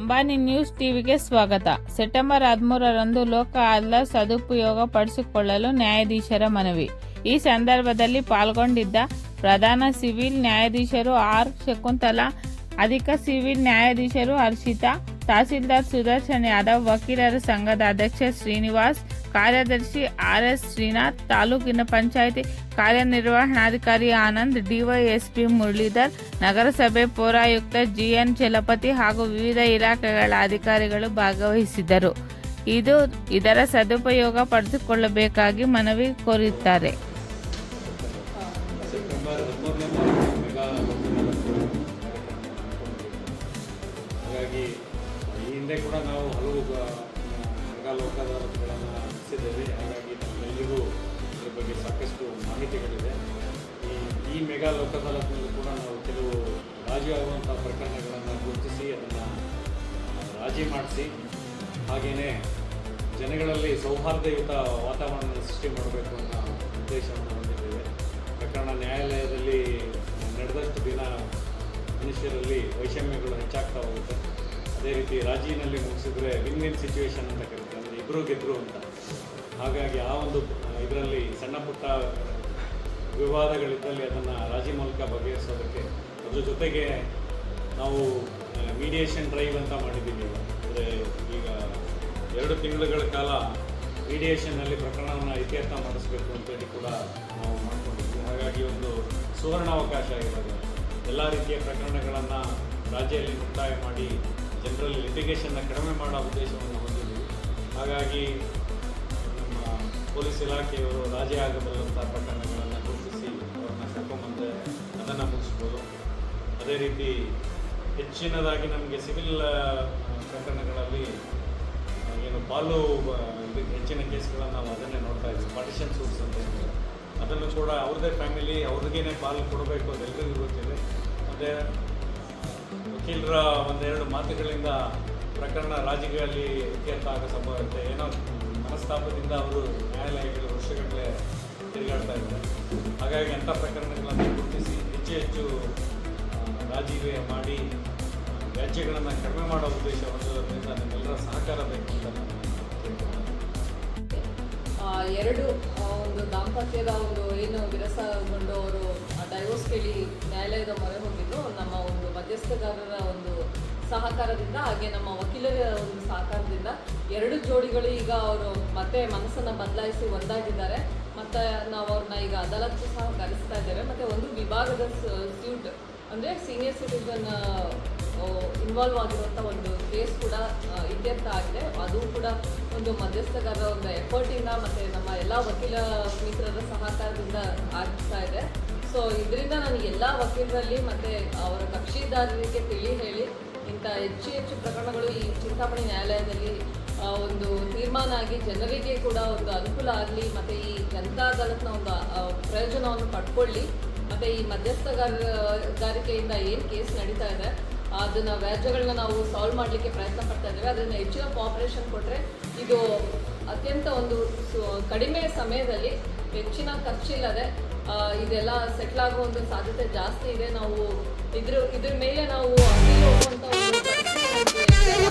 Ambani news ಟಿವಿಗೆ ಸ್ವಾಗತ September ಹದಿಮೂರರಂದು Lok Adalat ಸದುಪಯೋಗ ಪಡಿಸಿಕೊಳ್ಳಲು ನ್ಯಾಯಾಧೀಶರ ಮನವಿ ಈ ಸಂದರ್ಭದಲ್ಲಿ ಪಾಲ್ಗೊಂಡಿದ್ದ ಪ್ರಧಾನ ಸಿವಿಲ್ ನ್ಯಾಯಾಧೀಶರು ಆರ್ ಶಕುಂತಲಾ ಅಧಿಕ ಸಿವಿಲ್ ನ್ಯಾಯಾಧೀಶರು ಹರ್ಷಿತಾ ತಹಸೀಲ್ದಾರ್ ಸುದರ್ಶನ್ ಯಾದವ್ ವಕೀಲರ ಸಂಘದ ಅಧ್ಯಕ್ಷ ಶ್ರೀನಿವಾಸ್ ಕಾರ್ಯದರ್ಶಿ ಆರ್ ಎಸ್ ಶ್ರೀನಾಥ್, ತಾಲೂಕಿನ ಪಂಚಾಯಿತಿ ಕಾರ್ಯನಿರ್ವಹಣಾಧಿಕಾರಿ ಆನಂದ್, ಡಿವೈಎಸ್ಪಿ ಮುರಳೀಧರ್, ನಗರಸಭೆ ಪೌರಾಯುಕ್ತ ಜಿಎನ್ ಚಲಪತಿ ಹಾಗೂ ವಿವಿಧ ಇಲಾಖೆಗಳ ಅಧಿಕಾರಿಗಳು ಭಾಗವಹಿಸಿದ್ದರು. ಇದು ಇದರ ಸದುಪಯೋಗ ಪಡೆದುಕೊಳ್ಳಬೇಕಾಗಿ ಮನವಿ ಕೋರಿದ್ದಾರೆ. ಈ ಮೆಗಾ ಲೋಕ ಅದಾಲತ್ನಲ್ಲಿ ಕೂಡ ನಾವು ಕೆಲವು ರಾಜಿ ಆಗುವಂಥ ಪ್ರಕರಣಗಳನ್ನು ಗುರುತಿಸಿ ಅದನ್ನು ರಾಜಿ ಮಾಡಿಸಿ ಹಾಗೆಯೇ ಜನಗಳಲ್ಲಿ ಸೌಹಾರ್ದಯುತ ವಾತಾವರಣ ಸೃಷ್ಟಿ ಮಾಡಬೇಕು ಅನ್ನೋ ಉದ್ದೇಶವನ್ನು ಹೊಂದಿದ್ದೇವೆ. ಪ್ರಕರಣ ನ್ಯಾಯಾಲಯದಲ್ಲಿ ನಡೆದಷ್ಟು ದಿನ ಮನುಷ್ಯರಲ್ಲಿ ವೈಷಮ್ಯಗಳು ಹೆಚ್ಚಾಗ್ತಾ ಹೋಗುತ್ತೆ. ಅದೇ ರೀತಿ ರಾಜಿನಲ್ಲಿ ಮುಗಿಸಿದ್ರೆ ವಿನ್ ವಿನ್ ಸಿಚುವೇಶನ್ ಅಂತ ಕರೀತಾರೆ. ಅಂದರೆ ಇಬ್ಬರು ಗೆದ್ದರು ಅಂತ. ಹಾಗಾಗಿ ಆ ಒಂದು ಇದರಲ್ಲಿ ಸಣ್ಣ ಪುಟ್ಟ ವಿವಾದಗಳಿದ್ದಲ್ಲಿ ಅದನ್ನು ರಾಜಿ ಮೂಲಕ ಬಗೆಹರಿಸೋದಕ್ಕೆ ಅದ್ರ ಜೊತೆಗೆ ನಾವು ಮೀಡಿಯೇಷನ್ ಡ್ರೈವ್ ಅಂತ ಮಾಡಿದ್ದೀವಿ ಅಂದರೆ ಈಗ ಎರಡು ತಿಂಗಳುಗಳ ಕಾಲ ಮೀಡಿಯೇಷನ್ನಲ್ಲಿ ಪ್ರಕರಣವನ್ನು ಇತಿಹಾಸ ಮಾಡಿಸ್ಬೇಕು ಅಂತೇಳಿ ಕೂಡ ನಾವು ಮಾಡ್ಕೊಂಡಿದ್ವಿ ಹಾಗಾಗಿ ಒಂದು ಸುವರ್ಣಾವಕಾಶ ಆಗಿರೋದು. ಎಲ್ಲ ರೀತಿಯ ಪ್ರಕರಣಗಳನ್ನು ರಾಜ್ಯದಲ್ಲಿ ಮುಕ್ತಾಯ ಮಾಡಿ ಜನರಲ್ಲಿ ಲಿಟಿಗೇಷನ್ನ ಕಡಿಮೆ ಮಾಡೋ ಉದ್ದೇಶವನ್ನು ಹೊಂದಿದ್ವಿ ಹಾಗಾಗಿ ನಮ್ಮ ಪೊಲೀಸ್ ಇಲಾಖೆಯವರು ರಾಜಿ ಆಗಬಲ್ಲಂಥ ಪ್ರಕರಣಗಳನ್ನು ಅದನ್ನು ಮುಗಿಸ್ಬೋದು. ಅದೇ ರೀತಿ ಹೆಚ್ಚಿನದಾಗಿ ನಮಗೆ ಸಿವಿಲ್ ಪ್ರಕರಣಗಳಲ್ಲಿ ಏನು ಇದಕ್ಕೆ ಹೆಚ್ಚಿನ ಕೇಸ್ಗಳನ್ನು ನಾವು ಅದನ್ನೇ ನೋಡ್ತಾ ಇದ್ದೀವಿ. ಪಾರ್ಟಿಷನ್ ಸೂಟ್ಸ್ ಅಂತ ಹೇಳ್ತಾರೆ ಅದನ್ನು ಕೂಡ ಅವ್ರದೇ ಫ್ಯಾಮಿಲಿ ಅವ್ರಿಗೇನೆ ಪಾಲು ಕೊಡಬೇಕು ಅಂತ ಎಲ್ಲರಿಗೂ ಗೊತ್ತಿದೆ. ಮತ್ತು ವಕೀಲರ ಒಂದೆರಡು ಮಾತುಗಳಿಂದ ಪ್ರಕರಣ ರಾಜಕೀಯಲ್ಲಿ ಇತ್ಯರ್ಥ ಆಗೋ ಸಂಭವ ಇರುತ್ತೆ. ಏನೋ ಮನಸ್ತಾಪದಿಂದ ಅವರು ನ್ಯಾಯಾಲಯಗಳು ವರ್ಷಗಟ್ಟಲೆ ತಿರುಗಾಡ್ತಾ ಇದ್ದಾರೆ. ಹಾಗಾಗಿ ಅಂಥ ಪ್ರಕರಣಗಳನ್ನು ಗುರುತಿಸಿ ಹೆಚ್ಚು ಹೆಚ್ಚು ರಾಜೀವಿಯ ಮಾಡಿ ವ್ಯಾಜ್ಯಗಳನ್ನು ಕಡಿಮೆ ಮಾಡೋ ಉದ್ದೇಶ ಹೊಂದಿರೋದ್ರಿಂದ ನಮ್ಮೆಲ್ಲರ ಸಹಕಾರ ಬೇಕು ಅಂತ ಎರಡು ಒಂದು ದಾಂಪತ್ಯದ ಒಂದು ಏನು ವಿರಸಗೊಂಡು ಅವರು ಡೈವೋರ್ಸ್ ಕೇಳಿ ನ್ಯಾಯಾಲಯದ ಮೊರೆ ಹೋಗಿದ್ದು, ನಮ್ಮ ಒಂದು ಮಧ್ಯಸ್ಥಗಾರರ ಒಂದು ಸಹಕಾರದಿಂದ ಹಾಗೆ ನಮ್ಮ ವಕೀಲರ ಒಂದು ಸಹಕಾರದಿಂದ ಎರಡು ಜೋಡಿಗಳು ಈಗ ಅವರು ಮತ್ತೆ ಮನಸ್ಸನ್ನು ಬದಲಾಯಿಸಿ ಒಂದಾಗಿದ್ದಾರೆ. ಮತ್ತು ನಾವು ಅವ್ರನ್ನ ಈಗ ಅದಾಲತ್ತು ಸಹ ಕರೆಸ್ತಾ ಇದ್ದೇವೆ. ಮತ್ತು ಒಂದು ವಿಭಾಗದ ಸ್ಯೂಟ್ ಅಂದರೆ ಸೀನಿಯರ್ ಸಿಟಿಸನ್ ಇನ್ವಾಲ್ವ್ ಆಗಿರುವಂಥ ಒಂದು ಕೇಸ್ ಕೂಡ ಇತ್ಯರ್ಥ ಆಗಿದೆ. ಅದು ಕೂಡ ಒಂದು ಮಧ್ಯಸ್ಥಗಾರರ ಒಂದು ಎಫರ್ಟಿಂದ ಮತ್ತು ನಮ್ಮ ಎಲ್ಲ ವಕೀಲ ಮಿತ್ರರ ಸಹಕಾರದಿಂದ ಆಗ್ತಾ ಇದೆ. ಸೊ ಇದರಿಂದ ನಾನು ಎಲ್ಲ ವಕೀಲರಲ್ಲಿ ಮತ್ತು ಅವರ ಕಕ್ಷಿದಾರರಿಗೆ ತಿಳಿ ಹೇಳಿ ಇಂಥ ಹೆಚ್ಚು ಹೆಚ್ಚು ಪ್ರಕರಣಗಳು ಈ ಚಿಂತಾಮಣಿ ನ್ಯಾಯಾಲಯದಲ್ಲಿ ಒಂದು ತೀರ್ಮಾನ ಆಗಿ ಜನರಿಗೆ ಕೂಡ ಒಂದು ಅನುಕೂಲ ಆಗಲಿ, ಮತ್ತು ಈ ಜನತಾ ಒಂದು ಪ್ರಯೋಜನವನ್ನು ಪಡ್ಕೊಳ್ಳಿ. ಮತ್ತು ಈ ಮಧ್ಯಸ್ಥಗಾರಿಕೆಯಿಂದ ಏನು ಕೇಸ್ ನಡೀತಾ ಇದೆ, ಅದನ್ನು ವ್ಯಾಜ್ಯಗಳನ್ನ ನಾವು ಸಾಲ್ವ್ ಮಾಡಲಿಕ್ಕೆ ಪ್ರಯತ್ನ ಪಡ್ತಾ ಇದ್ದೇವೆ. ಅದನ್ನು ಹೆಚ್ಚಿನ ಕೋಆಪರೇಷನ್ ಕೊಟ್ಟರೆ ಇದು ಅತ್ಯಂತ ಒಂದು ಕಡಿಮೆ ಸಮಯದಲ್ಲಿ ಹೆಚ್ಚಿನ ಖರ್ಚಿಲ್ಲದೆ ಇದೆಲ್ಲ ಸೆಟ್ಲ್ ಆಗೋ ಒಂದು ಸಾಧ್ಯತೆ ಜಾಸ್ತಿ ಇದೆ. ನಾವು ಇದ್ರ ಇದ್ರ ಮೇಲೆ ನಾವು ಹೋಗುವಂಥ ಒಂದು